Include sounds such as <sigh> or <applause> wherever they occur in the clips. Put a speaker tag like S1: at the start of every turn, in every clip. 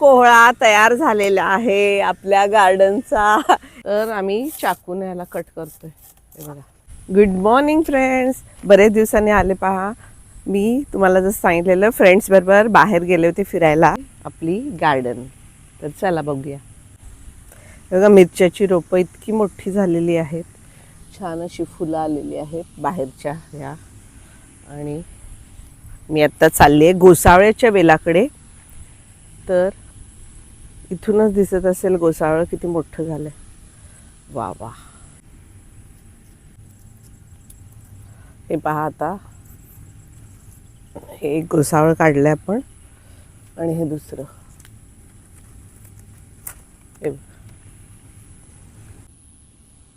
S1: कोहळा तयार झालेला आहे आपल्या गार्डनचा तर आम्ही चाकून याला कट करतोय. हे बघा. गुड मॉर्निंग फ्रेंड्स बरेच दिवसांनी आले पहा. मी तुम्हाला जसं सांगितलेलं फ्रेंड्स बरोबर बाहेर गेले होते फिरायला. आपली गार्डन तर चला बघूया. बघा मिरच्याची रोपं इतकी मोठी झालेली आहेत. छान अशी फुलं आलेली आहेत बाहेरच्या ह्या आणि मी आत्ता चालली आहे घोसाळ्याच्या वेलाकडे. तर इथूनच दिसत असेल गोसावळ किती मोठं झालंय. वा वा. हे पहा आता. हे एक गोसावळ आहे आपण. आणि हे दुसरं. हे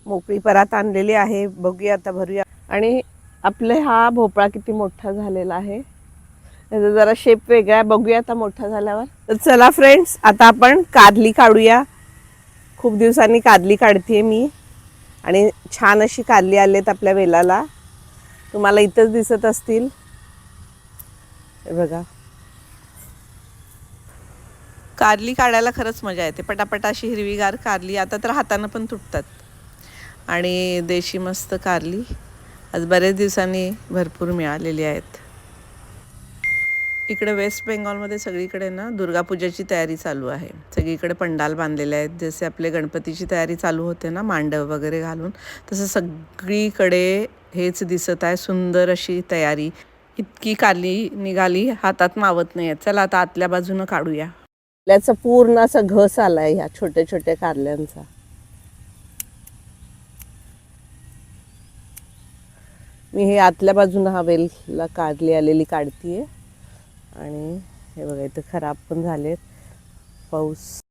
S1: मोकळी परात आणलेली आहे. बघूया आता भरूया. आणि आपले हा भोपळा किती मोठा झालेला आहे. त्याचा जरा शेप वेगळा आहे. बघूया आता मोठा झाल्यावर. तर चला फ्रेंड्स आता आपण कारली काढूया. खूप दिवसांनी कादली काढते मी. आणि छान अशी कारली आलेत आपल्या वेलाला. तुम्हाला इथंच दिसत असतील. बघा. कारली काढायला खरंच मजा येते. पटापट अशी हिरवीगार कारली आता तर हातानं पण तुटतात. आणि देशी मस्त कारली आज बरेच दिवसांनी भरपूर मिळालेली आहेत. इकडे वेस्ट बेंगॉलमध्ये सगळीकडे ना दुर्गापूजाची तयारी चालू आहे. सगळीकडे पंडाल बांधलेले आहेत. जसे आपले गणपतीची तयारी चालू होते ना मांडव वगैरे घालून तसं सगळीकडे हेच दिसत आहे. सुंदर अशी तयारी. इतकी काली निघाली हातात मावत नाही चला आता आतल्या बाजूनं काढूया. आपल्याचा पूर्ण असा घस आलाय ह्या छोट्या छोट्या कारल्यांचा. मी हे आतल्या बाजूनं हा वेलला काढली आलेली काढतीये. आणि हे बघा इथं खराब पण झालेत. पाऊस.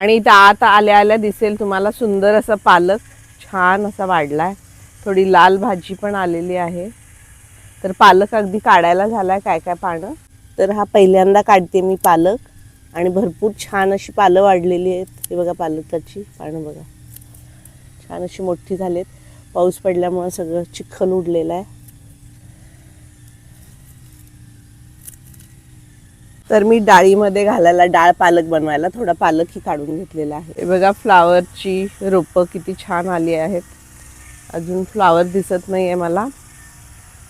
S1: आणि इथं आत आल्या आल्या दिसेल तुम्हाला सुंदर असा पालक. छान असा वाढलाय. थोडी लाल भाजी पण आलेली आहे. तर पालक अगदी काढायला झालाय काय काय पानं. तर हा पहिल्यांदा काढते मी पालक. आणि भरपूर छान अशी पालं वाढलेली आहेत. हे बघा पालकाची पानं बघा. छान अशी मोठी झालेत. पाऊस पडल्यामुळं सगळं चिखल उडलेलं आहे. तर मी डाळीमध्ये घालायला डाळ पालक बनवायला थोडा पालकही काढून घेतलेला आहे. हे बघा फ्लावरची रोपं किती छान आली आहेत. अजून फ्लावर दिसत नाही आहे मला.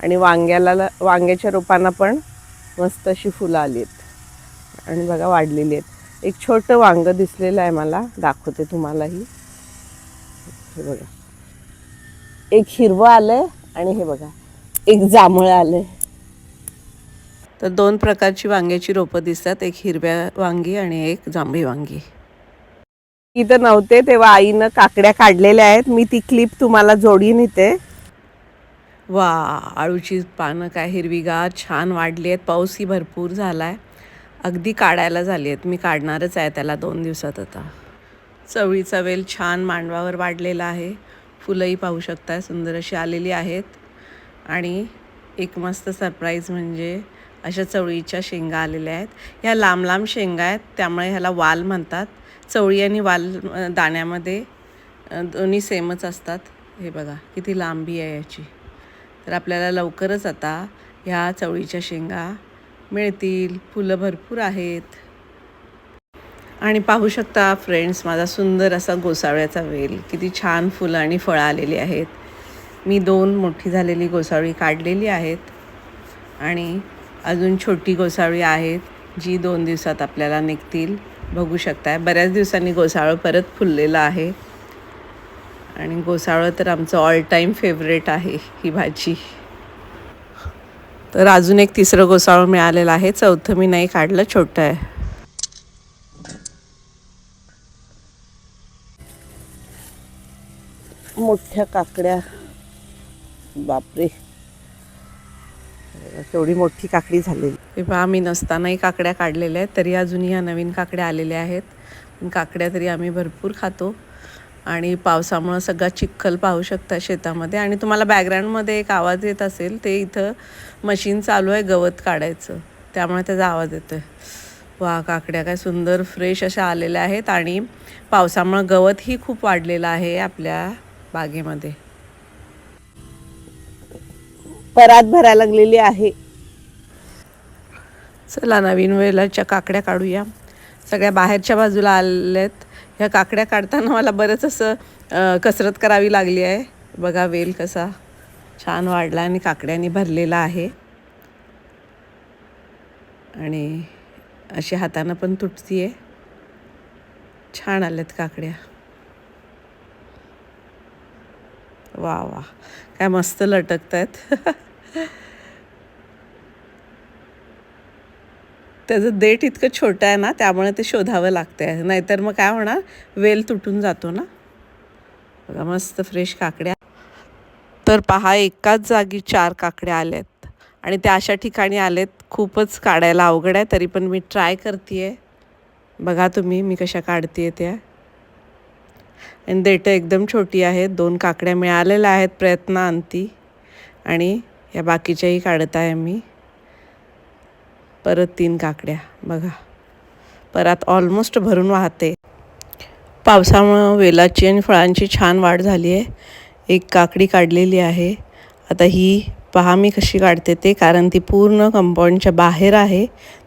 S1: आणि वांग्याला वांग्याच्या रोपांना पण मस्त अशी फुलं आली आहेत. आणि बघा वाढलेली आहेत. एक छोटं वांगं दिसलेलं आहे मला. दाखवते तुम्हालाही. हे बघा. एक हिरवं आलंय आणि हे बघा एक जांभळं आलं आहे तर दोन प्रकारची वांग्याची रोपं दिसतात. एक हिरव्या वांगी आणि एक जांभळी वांगी. इथं नव्हते तेव्हा आईनं काकड्या काढलेल्या आहेत. मी ती क्लिप तुम्हाला जोडीन इथे. वा आळूची पानं काय हिरवीगार छान वाढली आहेत. पाऊसही भरपूर झाला आहे अगदी काढायला झाली आहेत. मी काढणारच आहे त्याला दोन दिवसात आता. चवळीचा वेल छान मांडवावर वाढलेला आहे. फुलंही पाहू शकता सुंदर अशी आलेली आहेत. आणि एक मस्त सरप्राईज म्हणजे अशा चवळीच्या शेंगा आलेल्या आहेत. ह्या लांब लांब शेंगा आहेत त्यामुळे ह्याला वाल म्हणतात. चवळी आणि वाल दाण्यामध्ये दोन्ही सेमच असतात. हे बघा किती लांबी आहे याची. तर आपल्याला लवकरच आता ह्या चवळीच्या शेंगा मिळतील. फुलं भरपूर आहेत. आणि पाहू शकता फ्रेंड्स माझा सुंदर असा गोसावळ्याचा वेल. किती छान फुलं आणि फळं आलेली आहेत. मी दोन मोठी झालेली गोसावळी काढलेली आहेत. आणि अजून छोटी गोसाळी आहेत जी दोन दिवसात आपल्याला निघतील. बघू शकताय. बऱ्याच दिवसांनी गोसाळं परत फुललेलं आहे. आणि गोसाळं तर आमचं ऑल टाईम फेवरेट आहे ही भाजी. तर अजून एक तिसरं गोसावळ मिळालेलं आहे. चौथं मी नाही काढलं छोटं आहे. मोठ्या काकड्या. बापरे. तेवढी मोठी काकडी झालेली. पहा आम्ही नसतानाही काकड्या काढलेल्या आहेत तरी अजून ह्या नवीन काकड्या आलेल्या आहेत. पण काकड्या तरी आम्ही भरपूर खातो. आणि पावसामुळं सगळा चिखल पाहू शकता शेतामध्ये. आणि तुम्हाला बॅकग्राऊंडमध्ये एक आवाज येत असेल ते इथं मशीन चालू आहे गवत काढायचं. त्यामुळे त्याचा आवाज येतो आहे वा काकड्या काय सुंदर फ्रेश अशा आलेल्या आहेत. आणि पावसामुळं गवतही खूप वाढलेलं आहे आपल्या बागेमध्ये. परात भरायला लागलेली आहे. चला नवीन वेलाच्या काकड्या काढूया. सगळ्या बाहेरच्या बाजूला आल्यात ह्या काकड्या काढताना मला बरंच असं कसरत करावी लागली आहे. बघा वेल कसा छान वाढला आणि काकड्यांनी भरलेला आहे. आणि अशी हातानं पण तुटतीये. छान आल्यात काकड्या. वा वा. काय मस्त लटकत आहेत <laughs> त्याचं देठ इतकं छोटं आहे ना त्यामुळे ते शोधावं लागतंय. नाहीतर मग काय होणार? वेल तुटून जातो ना. बघा मस्त फ्रेश काकड्या. तर पहा एकाच जागी चार काकड्या आल्यात आणि त्या अशा ठिकाणी आलेत खूपच काढायला अवघड आहे तरी पण मी ट्राय करते बघा तुम्ही मी कशा काढते त्या. आणि देठं एकदम छोटी आहेत दोन काकड्या मिळालेल्या आहेत प्रयत्न आणती आणि या बाकीच्याही काढत आहे मी. परत तीन काकड्या बघा. परत ऑलमोस्ट भरून वाहते. पावसामुळं वेलाची आणि फळांची छान वाढ झाली आहे एक काकडी काढलेली आहे. आता ही पहा मी कशी काढते ते कारण ती पूर्ण कंपाऊंडच्या बाहेर आहे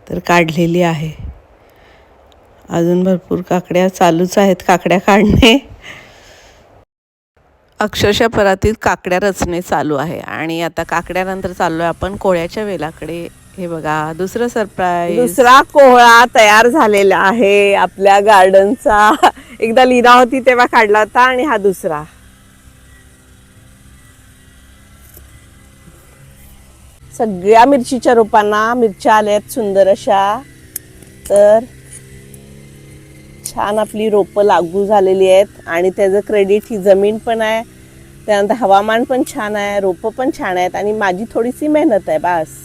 S1: तर काढलेली आहे. अजून भरपूर काकड्या चालूच आहेत काकड्या काढणे. अक्षरशः परातीत काकड्या रचणे चालू आहे. आणि आता काकड्यानंतर चाललोय आपण कोळ्याच्या वेलाकडे. हे बघा दुसरं सरप्राईज दुसरा कोहळा तयार झालेला आहे आपल्या गार्डनचा एकदा लीना होती तेव्हा काढला होता आणि हा दुसरा. सगळ्या मिरचीच्या रोपांना मिरच्या आल्यात सुंदर अशा. तर छान आपली रोपं लागू झालेली आहेत आणि त्याचं क्रेडिट ही जमीन पण आहे. त्यानंतर हवामान पण छान आहे रोपं पण छान आहेत आणि माझी थोडीशी मेहनत आहे बास.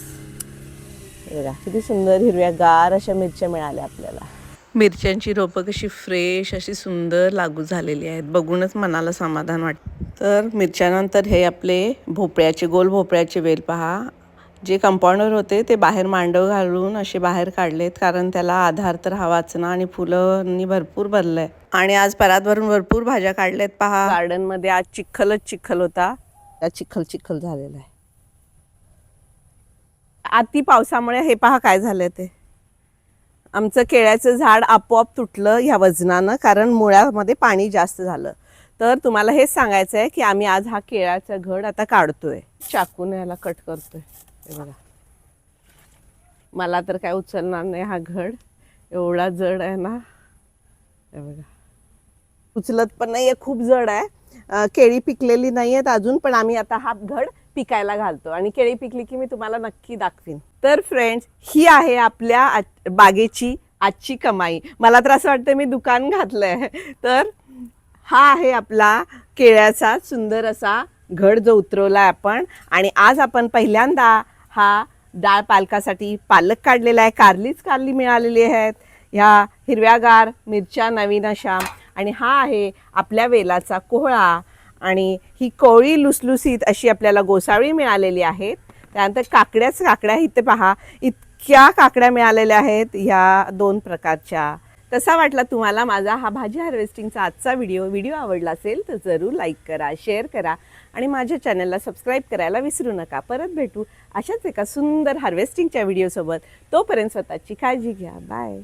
S1: बघा किती सुंदर हिरव्या गार अशा मिरच्या मिळाल्या आपल्याला. मिरच्यांची रोपं कशी फ्रेश अशी सुंदर लागू झालेली आहेत. बघूनच मनाला समाधान वाटतं. तर मिरच्यानंतर हे आपले भोपळ्याचे गोल भोपळ्याचे वेल पहा. जे कंपाऊंडर होते ते बाहेर मांडव घालून असे बाहेर काढलेत कारण त्याला आधार तर हवाच ना आणि फुलांनी भरपूर भरलंय. आणि आज परात भरून भरपूर भाज्या काढल्यात पहा. गार्डनमध्ये आज चिखलच चिखल होता. त्या चिखल चिखल झालेला आहे. अति पावसामुळे हे पहा काय झालं ते. आमचं केळ्याचं झाड आपोआप तुटलं ह्या वजनानं कारण मुळ्यामध्ये पाणी जास्त झालं. तर तुम्हाला हेच सांगायचं आहे की आम्ही आज हा केळ्याचा घड आता काढतोय. चाकून याला कट करतोय. हे बघा. मला तर काय उचलणार नाही हा घड. एवढा जड आहे ना. हे बघा. उचलत पण नाही आहे खूप जड आहे. केळी पिकलेली नाही आहेत अजून पण आम्ही आता हा घड पिकायला घालतो आणि केळी पिकली की मी तुम्हाला नक्की दाखवीन. तर फ्रेंड्स ही आहे आपल्या आज- बागेची आजची कमाई. मला तर असं वाटतं मी दुकान घातलं आहे तर हा आहे आपला केळ्याचा सुंदर असा घड जो उतरवला आहे आपण. आणि आज आपण पहिल्यांदा हा डाळ पालकासाठी पालक काढलेला आहे. कारलीच कारली मिळालेली आहेत. ह्या हिरव्यागार मिरच्या नवीन अशा. आणि हा आहे आपल्या वेलाचा कोहळा. आणि ही कोळी लुसलुसीत अशी आपल्याला गोसाळी मिळालेली आहेत. त्यानंतर काकड्याच काकड्या इथे पहा. इतक्या काकड्या मिळालेल्या आहेत ह्या दोन प्रकारच्या. तसा वाटला तुम्हाला माझा हा भाजी हार्वेस्टिंगचा आजचा व्हिडिओ. व्हिडिओ आवडला असेल तर जरूर लाईक करा शेअर करा आणि माझ्या चॅनलला सबस्क्राईब करायला विसरू नका. परत भेटू अशाच एका सुंदर हार्वेस्टिंगच्या व्हिडिओसोबत. तोपर्यंत स्वतःची काळजी घ्या. बाय